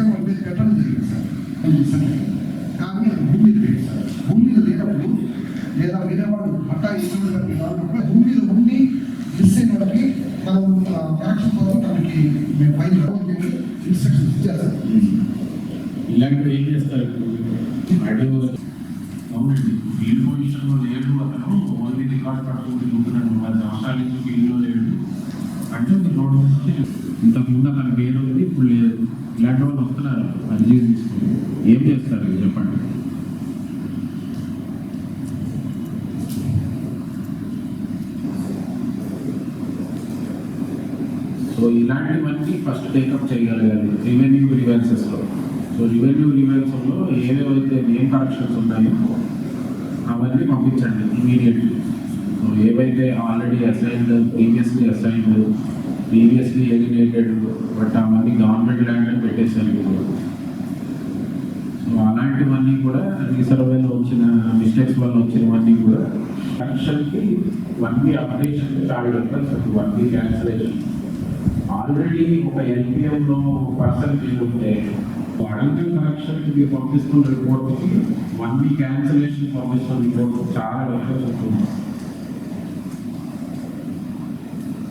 ఖచ్చితంగా one page paper కానీ భూమి మీద పెట్టారు భూమి మీద లేనప్పుడు లేదా వేరే వాళ్ళు అట్టా ఇస్తున్న వాళ్ళప్పుడు భూమి మీద ఉండి మిస్ అయిన వాళ్ళకి మనం కరెక్షన్ కోసం దానికి మేము పైన ఇన్స్ట్రక్షన్స్ ఇచ్చారు ఇలాంటివి ఏం చేస్తారు అవునండి. ఫీల్డ్ పొజిషన్లో లేడు అతను. ఓన్లీ రికార్డ్ పట్టుకుంటూ ఉంటున్నాను పది సంవత్సరాల నుంచి ఫీల్డ్లో అంటే ఒక రోడ్ నుంచి ఇంతకుముందు అక్కడ పేరు ఉంది ఇప్పుడు లేదు. ఇలాంటి వాళ్ళు వస్తున్నారు. అర్జీ తీసుకుని ఏం చేస్తారు? చెప్పండి. సో ఇలాంటివన్నీ ఫస్ట్ టేకప్ చేయగలగాలి రెవెన్యూ రివెన్సెస్లో సో రెవెన్యూ రివెన్సెస్లో ఏవేవైతే నేమ్ కరెక్షన్స్ ఉన్నాయో అవన్నీ పంపించండి ఇమీడియట్లీ ఏవైతే already assigned previously assigned previously alienated but అవన్నీ గవర్నమెంట్ ల్యాండ్ పెట్టేశారు ఇప్పుడు సో అలాంటివన్నీ కూడా రీసర్వేలో వచ్చిన మిస్టేక్స్ వల్ల వచ్చినవన్నీ కూడా కనెక్షన్కి one V updation five hundred one V cancellation already ఒక ఎల్పిఎం లో పర్సన్ ఉంటే అడంగల్ కనెక్షన్కి మీరు పంపిస్తున్న రిపోర్ట్కి వన్ వీ క్యాన్సలేషన్ పంపిస్తున్న రిపోర్ట్ చాలా వ్యత్యాసం ఉంటుంది.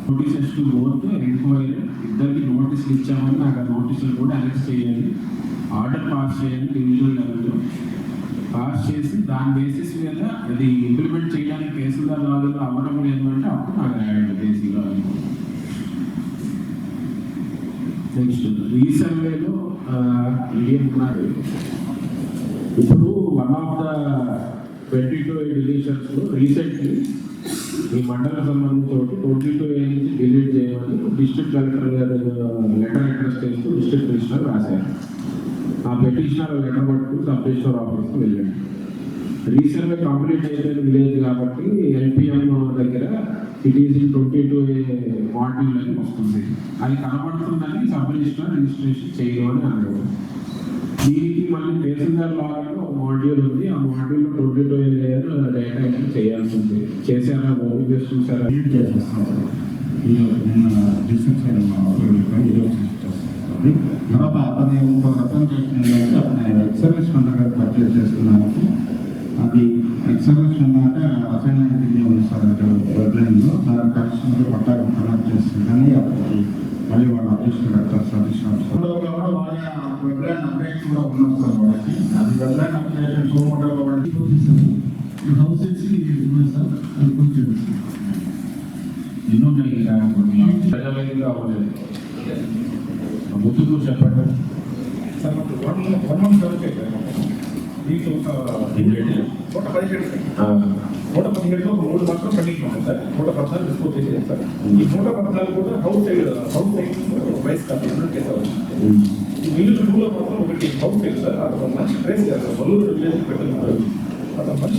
నోటీసెస్ టు బోత్ ఎంక్వైరీ ఇద్దరికి నోటీసులు ఇచ్చామని నాకు ఆ నోటీసులు కూడా అనెక్స్ చేయాలి. ఆర్డర్ పాస్ చేయాలి డివిజనల్ లెవెల్లో. పాస్ చేసి దాని బేసిస్ మీద అది ఇంప్లిమెంట్ చేయడానికి కేసుల లాగా అవ్వడం లేదు అంటే అప్పుడు నాకు రాయండి బేసిక్గా నెక్స్ట్ రీసర్వేలో ఏమున్నారు ఇప్పుడు one of the twenty two A డిలీషన్స్లో recently ఈ మండల సంబంధంతో ట్వంటీ టూ ఏ నుంచి డిలీట్ చేయమని డిస్ట్రిక్ట్ కలెక్టర్ గారు లెటర్ అడ్రస్ చేస్తూ డిస్ట్రిక్ట్ కమిషనర్ రాశారు. ఆ పెటిషనర్ లెటర్ పట్టుకుని సబ్ రిజిస్టర్ ఆఫీస్కి వెళ్ళాడు. రీసెంట్గా కంప్లీట్ అయిపోయిన విలేజ్ కాబట్టి ఎల్పిఎం దగ్గర it is in twenty two module అని వస్తుంది. అది కనబడుతుందని సబ్ రిజిస్టర్ రిజిస్ట్రేషన్ చేయమని అని దీనికి మళ్ళీ తహసీల్దార్ లాగా ఒక మాడ్యూల్ ఉంది. ఆ మాడ్యూల్లో twenty two layer data entry చేయాల్సి ఉంది. చేశారా? ఓపీఎస్ చూసారా లీడ్ చేసేస్తాం సార్ ఈ నిన్న డిస్టెన్స్ ఈరోజు చేస్తుంది తర్వాత అతని ఇంకో రకం చేసిన అతని ఎక్సర్విస్ ఫండ్ పర్చేస్ చేసుకున్నాను అది ఎక్సర్విస్ అంటే అయింది ఉంది సార్. దాని కరెక్షన్ పట్టాకు కనెక్ట్ చేస్తుంది కానీ అప్పటికి మళ్ళీ వాళ్ళు కట్టారు సజెషన్ కూడా అప్డేట్ కూడా ఉన్నారు సార్ వాళ్ళకి అది వెబ్లైన్ అప్డేషన్ సోమోటో వాళ్ళకి హౌస్ ఉన్నాయి సార్ అది కొంచెం ఎన్నో ఉన్నాయి అవ్వలేదు ముద్దుకు చెప్పండి సార్ మాకు వన్ వన్ మంత్ వరకు దీంట్లో ఒక నూట పదిహేడు నూట పదిహేడులో ఒక మూడు మాత్రం పెండింగ్ సార్ నూట పద్నాలుగు డిస్పోజ్ చేసేది సార్ ఈ నూట పద్నాలుగు కూడా house side house side wise కాదు కేసు ఈ మిల్లు టూలో మాత్రం ఒకటి హౌస్ సైడ్ సార్ అతను మంచి ట్రేస్ చేస్తారు బల్లూరు విలేజ్ పెట్టిన అతను మంచి